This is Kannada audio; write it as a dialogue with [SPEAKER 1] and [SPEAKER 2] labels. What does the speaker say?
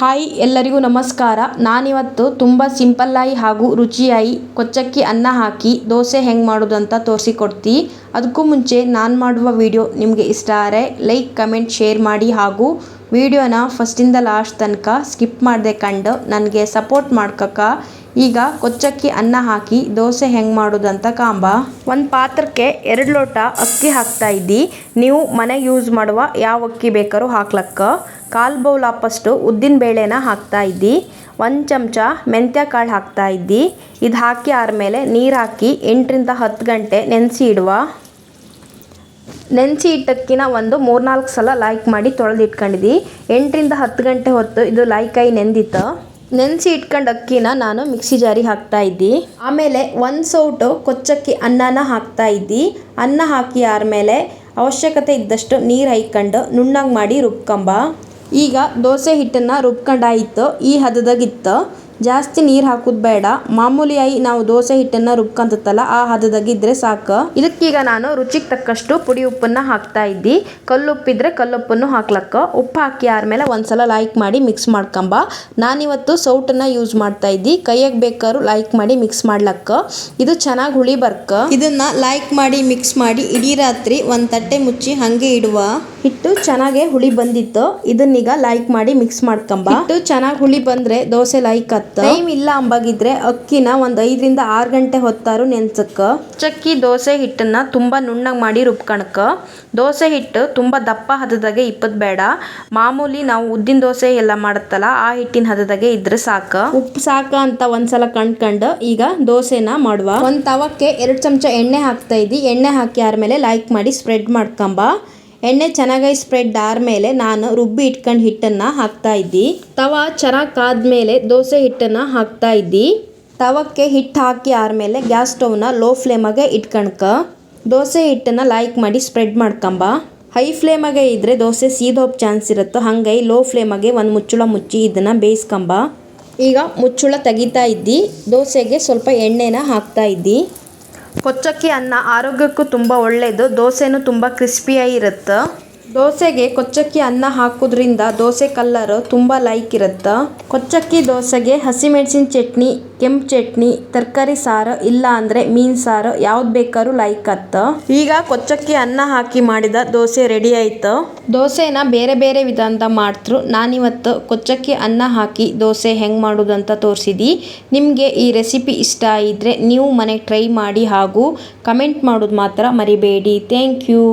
[SPEAKER 1] ಹಾಯ್, ಎಲ್ಲರಿಗೂ ನಮಸ್ಕಾರ. ನಾನಿವತ್ತು ತುಂಬ ಸಿಂಪಲ್ಲಾಗಿ ಹಾಗೂ ರುಚಿಯಾಗಿ ಕೊಚ್ಚಕ್ಕಿ ಅನ್ನ ಹಾಕಿ ದೋಸೆ ಹೆಂಗೆ ಮಾಡೋದು ಅಂತ ತೋರಿಸಿಕೊಡ್ತಿ. ಅದಕ್ಕೂ ಮುಂಚೆ ನಾನು ಮಾಡುವ ವಿಡಿಯೋ ನಿಮಗೆ ಇಷ್ಟ ಆದರೆ ಲೈಕ್, ಕಮೆಂಟ್, ಶೇರ್ ಮಾಡಿ ಹಾಗೂ ವಿಡಿಯೋನ ಫಸ್ಟಿಂದ ಲಾಸ್ಟ್ ತನಕ ಸ್ಕಿಪ್ ಮಾಡದೆ ಕಂಡು ನನಗೆ ಸಪೋರ್ಟ್ ಮಾಡ್ಕಕ್ಕ. ಈಗ ಕೊಚ್ಚಕ್ಕಿ ಅನ್ನ ಹಾಕಿ ದೋಸೆ ಹೆಂಗೆ ಅಂತ ಕಾಂಬ. ಒಂದು ಪಾತ್ರಕ್ಕೆ ಎರಡು ಲೋಟ ಅಕ್ಕಿ ಹಾಕ್ತಾ ಇದ್ದಿ. ನೀವು ಮನೆಗೆ ಯೂಸ್ ಮಾಡುವ ಯಾವ ಅಕ್ಕಿ ಬೇಕಾದ್ರೂ ಹಾಕ್ಲಕ್ಕ. ಕಾಲು ಬೌಲ್ ಅಪ್ಪಷ್ಟು ಉದ್ದಿನ ಬೇಳೆನ ಹಾಕ್ತಾ ಇದ್ದಿ, ಒಂದು ಚಮಚ ಮೆಂತ್ಯ ಕಾಳು ಹಾಕ್ತಾ ಇದ್ದಿ, ಇದು ಹಾಕಿ ಆದಮೇಲೆ ನೀರು ಹಾಕಿ ಎಂಟರಿಂದ ಹತ್ತು ಗಂಟೆ ನೆನೆಸಿ ಇಡುವ. ನೆನೆಸಿ ಇಟ್ಟಕ್ಕಿನ ಒಂದು ಮೂರ್ನಾಲ್ಕು ಸಲ ಲೈಕ್ ಮಾಡಿ ತೊಳೆದು ಇಟ್ಕೊಂಡಿದ್ದಿ ಎಂಟರಿಂದ ಹತ್ತು ಗಂಟೆ ಹೊತ್ತು ಇದು ಲೈಕಾಯಿ ನೆಂದಿತ್ತು. ನೆನೆಸಿ ಇಟ್ಕೊಂಡು ಅಕ್ಕಿನ ನಾನು ಮಿಕ್ಸಿ ಜಾರಿ ಹಾಕ್ತಾ ಇದ್ದಿ. ಆಮೇಲೆ ಒಂದು ಸೌಟು ಕೊಚ್ಚಕ್ಕಿ ಅನ್ನನ ಹಾಕ್ತಾ ಇದ್ದಿ. ಅನ್ನ ಹಾಕಿ ಆದಮೇಲೆ ಅವಶ್ಯಕತೆ ಇದ್ದಷ್ಟು ನೀರು ಹಾಯ್ಕೊಂಡು ನುಣ್ಣಗೆ ಮಾಡಿ ರುಬ್ಕೊಂಬ. ಈಗ ದೋಸೆ ಹಿಟ್ಟನ್ನು ರುಬ್ಕೊಂಡಾಯಿತು ಈ ಹದದಾಗಿತ್ತು. ಜಾಸ್ತಿ ನೀರ್ ಹಾಕೋದು ಬೇಡ. ಮಾಮೂಲಿಯಾಗಿ ನಾವು ದೋಸೆ ಹಿಟ್ಟನ್ನ ರುಬ್ಕೊಂತತ್ತಲ್ಲ ಆ ಹದದಾಗಿದ್ರೆ ಸಾಕು. ಇದಕ್ಕೀಗ ನಾನು ರುಚಿಗೆ ತಕ್ಕಷ್ಟು ಪುಡಿ ಉಪ್ಪನ್ನ ಹಾಕ್ತಾ ಇದ್ದಿ. ಕಲ್ಲುಪ್ಪಿದ್ರೆ ಕಲ್ಲುಪ್ಪನ್ನು ಹಾಕ್ಲಕ್ಕ. ಉಪ್ಪು ಹಾಕಿ ಆದ್ಮೇಲೆ ಒಂದ್ಸಲ ಲೈಕ್ ಮಾಡಿ ಮಿಕ್ಸ್ ಮಾಡ್ಕೊಂಬ. ನಾನಿವತ್ತು ಸೌಟನ್ನ ಯೂಸ್ ಮಾಡ್ತಾ ಇದ್ದಿ. ಕೈಯಾಗ ಬೇಕಾದ್ರೂ ಲೈಕ್ ಮಾಡಿ ಮಿಕ್ಸ್ ಮಾಡ್ಲಕ್ಕ. ಇದು ಚೆನ್ನಾಗಿ ಹುಳಿ ಬರ್ಕ. ಇದನ್ನ ಲೈಕ್ ಮಾಡಿ ಮಿಕ್ಸ್ ಮಾಡಿ ಇಡೀ ರಾತ್ರಿ ಒಂದ್ ತಟ್ಟೆ ಮುಚ್ಚಿ ಹಂಗೆ ಇಡುವ. ಹಿಟ್ಟು ಚೆನ್ನಾಗೆ ಹುಳಿ ಬಂದಿತ್ತು. ಇದನ್ನೀಗ ಲೈಕ್ ಮಾಡಿ ಮಿಕ್ಸ್ ಮಾಡ್ಕೊಂಬ. ಹಿಟ್ಟು ಚೆನ್ನಾಗಿ ಹುಳಿ ಬಂದ್ರೆ ದೋಸೆ ಲೈಕ್ ಅತ್ತ ಟೈಮ್ ಇಲ್ಲ ಅಂಬಾಗಿದ್ರೆ ಅಕ್ಕಿನ ಒಂದ್ ಐದರಿಂದ ಆರು ಗಂಟೆ ಹೊತ್ತಾರು ನೆನ್ಸಕ್ಕ. ಚಕ್ಕಿ ದೋಸೆ ಹಿಟ್ಟನ್ನ ತುಂಬಾ ನುಣ್ಣಗೆ ಮಾಡಿ ರುಬ್ಕಣಕ್ಕ. ದೋಸೆ ಹಿಟ್ಟು ತುಂಬಾ ದಪ್ಪ ಹದದಾಗೆ ಇಪ್ಪದ್ ಬೇಡ. ಮಾಮೂಲಿ ನಾವು ಉದ್ದಿನ ದೋಸೆ ಎಲ್ಲ ಮಾಡುತ್ತಲ್ಲ ಆ ಹಿಟ್ಟಿನ ಹದದಾಗೆ ಇದ್ರೆ ಸಾಕ. ಉಪ್ಪು ಸಾಕ ಅಂತ ಒಂದ್ಸಲ ಕಂಡ್ಕಂಡು ಈಗ ದೋಸೆನ ಮಾಡುವ. ಒಂದ್ ತವಕ್ಕೆ ಎರಡು ಚಮಚ ಎಣ್ಣೆ ಹಾಕ್ತಾ ಇದ್ದಿ. ಎಣ್ಣೆ ಹಾಕಿ ಆದ್ಮೇಲೆ ಲೈಕ್ ಮಾಡಿ ಸ್ಪ್ರೆಡ್ ಮಾಡ್ಕೊಂಬ. ಎಣ್ಣೆ ಚೆನ್ನಾಗಿ ಸ್ಪ್ರೆಡ್ ಆದ್ಮೇಲೆ ನಾನು ರುಬ್ಬಿ ಇಟ್ಕೊಂಡು ಹಿಟ್ಟನ್ನು ಹಾಕ್ತಾ ಇದ್ದಿ. ತವ ಚೆನ್ನಾಗಿ ಕಾದ್ಮೇಲೆ ದೋಸೆ ಹಿಟ್ಟನ್ನು ಹಾಕ್ತಾ ಇದ್ದಿ. ತವಕ್ಕೆ ಹಿಟ್ಟು ಹಾಕಿ ಆದ್ಮೇಲೆ ಗ್ಯಾಸ್ ಸ್ಟೌವ್ನ ಲೋ ಫ್ಲೇಮಾಗೆ ಇಟ್ಕಣ್ಕ. ದೋಸೆ ಹಿಟ್ಟನ್ನು ಲೈಕ್ ಮಾಡಿ ಸ್ಪ್ರೆಡ್ ಮಾಡ್ಕೊಂಬ. ಹೈ ಫ್ಲೇಮಾಗೆ ಇದ್ರೆ ದೋಸೆ ಸೀದೋಪ್ ಚಾನ್ಸ್ ಇರುತ್ತೋ ಹಂಗಾಗಿ ಲೋ ಫ್ಲೇಮಾಗೆ ಒಂದು ಮುಚ್ಚಳ ಮುಚ್ಚಿ ಇದನ್ನು ಬೇಯಿಸ್ಕೊಂಬ. ಈಗ ಮುಚ್ಚಳ ತೆಗಿತಾ ಇದ್ದಿ. ದೋಸೆಗೆ ಸ್ವಲ್ಪ ಎಣ್ಣೆನ ಹಾಕ್ತಾ ಇದ್ದಿ. ಕೊಚ್ಚಕ್ಕಿ ಅನ್ನ ಆರೋಗ್ಯಕ್ಕೂ ತುಂಬ ಒಳ್ಳೆಯದು ದೋಸೆನೂ ತುಂಬ ಕ್ರಿಸ್ಪಿಯಾಗಿ ಇರುತ್ತೆ. ದೋಸೆಗೆ ಕೊಚ್ಚಕ್ಕಿ ಅನ್ನ ಹಾಕೋದ್ರಿಂದ ದೋಸೆ ಕಲ್ಲರ್ ತುಂಬ ಲೈಕ್ ಇರುತ್ತೆ. ಕೊಚ್ಚಕ್ಕಿ ದೋಸೆಗೆ ಹಸಿಮೆಣಸಿನ ಚಟ್ನಿ, ಕೆಂಪು ಚಟ್ನಿ, ತರಕಾರಿ ಸಾರು, ಇಲ್ಲ ಅಂದರೆ ಮೀನು ಸಾರು ಯಾವ್ದು ಬೇಕಾದ್ರೂ ಲೈಕ್ ಅತ್ತ. ಈಗ ಕೊಚ್ಚಕ್ಕಿ ಅನ್ನ ಹಾಕಿ ಮಾಡಿದ ದೋಸೆ ರೆಡಿ ಆಯ್ತು. ದೋಸೆನ ಬೇರೆ ಬೇರೆ ವಿಧಾನದ ಮಾಡ್ತರು. ನಾನಿವತ್ತು ಕೊಚ್ಚಕ್ಕಿ ಅನ್ನ ಹಾಕಿ ದೋಸೆ ಹೆಂಗೆ ಮಾಡೋದಂತ ತೋರಿಸಿದಿ. ನಿಮಗೆ ಈ ರೆಸಿಪಿ ಇಷ್ಟ ಆಗಿದ್ರೆ ನೀವು ಮನೆಗೆ ಟ್ರೈ ಮಾಡಿ ಹಾಗೂ ಕಮೆಂಟ್ ಮಾಡೋದು ಮಾತ್ರ ಮರಿಬೇಡಿ. Thank you